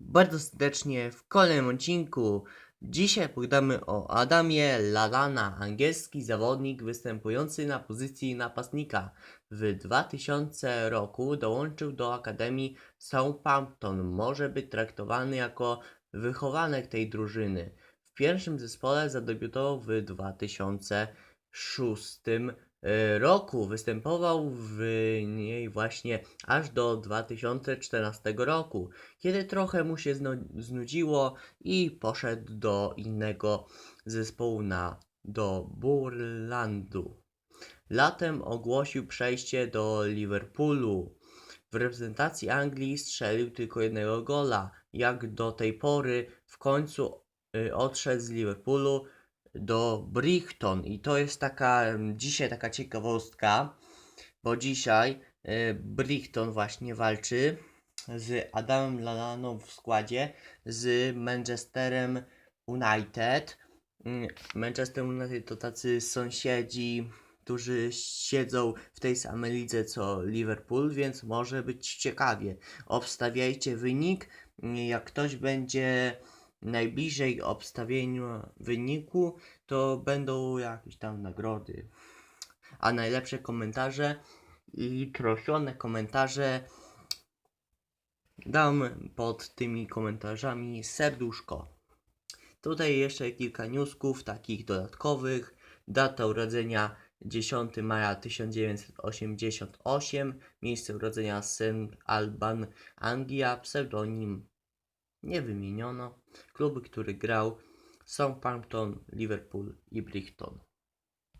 Bardzo serdecznie w kolejnym odcinku. Dzisiaj pogadamy o Adamie Lallana, angielski zawodnik występujący na pozycji napastnika. W 2000 roku dołączył do Akademii Southampton. Może być traktowany jako wychowanek tej drużyny. W pierwszym zespole zadebiutował w 2006 e, roku. Występował w niej właśnie aż do 2014 roku kiedy trochę mu się znudziło i poszedł do innego zespołu na do Burlandu. Latem ogłosił przejście do Liverpoolu. W reprezentacji Anglii strzelił tylko jednego gola. Jak do tej pory w końcu y, odszedł z Liverpoolu do Brighton i to jest taka dzisiaj taka ciekawostka, bo dzisiaj y, Brighton właśnie walczy z Adamem Lallaną w składzie z Manchesterem United. Mm, Manchester United to tacy sąsiedzi, którzy siedzą w tej samej lidze co Liverpool, więc może być ciekawie. Obstawiajcie wynik. Jak ktoś będzie najbliżej obstawieniu wyniku, to będą jakieś tam nagrody. A najlepsze komentarze i trafione komentarze dam pod tymi komentarzami serduszko. Tutaj jeszcze kilka newsków takich dodatkowych. Data urodzenia 10 maja 1988. Miejsce urodzenia St. Alban, Anglia. Pseudonim nie wymieniono. Kluby, który grał Southampton, Liverpool i Brighton.